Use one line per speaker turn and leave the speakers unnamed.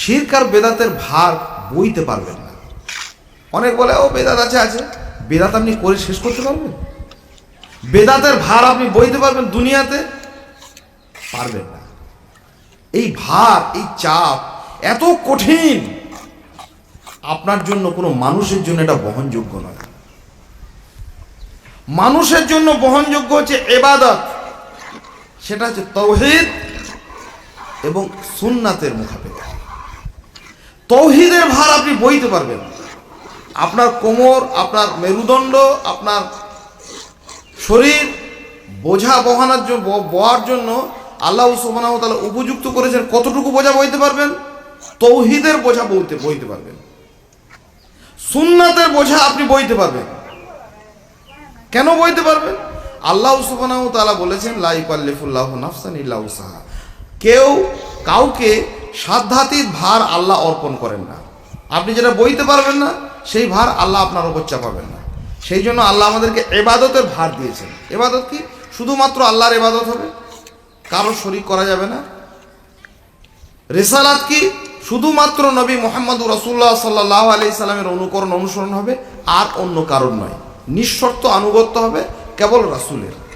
শিরক আর বেদাতের ভার বইতে পারবেন না। অনেক বলে, ও, বেদাত আছে আছে। বেদাত আপনি করে শেষ করতে পারবেন? বেদাতের ভার আপনি বইতে পারবেন দুনিয়াতে? পারবেন না। এই ভার, এই চাপ এত কঠিন। আপনার জন্য কোনো মানুষের জন্য এটা বহনযোগ্য নয়। মানুষের জন্য বহনযোগ্য হচ্ছে এবাদত। সেটা হচ্ছে তৌহিদ এবং সুন্নাতের মোকাবেলা। তৌহিদের ভার আপনি বইতে পারবেন। আপনার কোমর, আপনার মেরুদণ্ড, আপনার শরীর বোঝা বহানোর জন্য বওয়ার জন্য আল্লাহ সুবহানাহু ওয়া তাআলা উপযুক্ত করেছেন। কতটুকু বোঝা বইতে পারবেন? তৌহিদের বোঝা বইতে বইতে পারবেন। সুন্নাতের বোঝা আপনি বইতে পারবেন। কেন বইতে পারবেন? আল্লাহ সুবহানাহু ওয়া তাআলা বলেছেন, লা ইকাল্লিফুল্লাহু নাফসান ইল্লা উসাহা কেউ কাউকে সাধ্যাতীত ভার আল্লাহ অর্পণ করেন না। আপনি যেটা বইতে পারবেন না, সেই ভার আল্লাহ আপনার উপর চাপাবেন না। সেই জন্য আল্লাহ আমাদেরকে এবাদতের ভার দিয়েছেন। এবাদত কি? শুধুমাত্র আল্লাহর এবাদত হবে? কারও শরিক করা যাবে না। রেসালাত কি? শুধুমাত্র নবী মোহাম্মদ রসুল্লাহ সাল্লাহ আলি সাল্লামের অনুকরণ, অনুসরণ হবে, আর অন্য কারণ নয়। নিঃশর্ত আনুগত্য হবে, কেবল রাসুলের।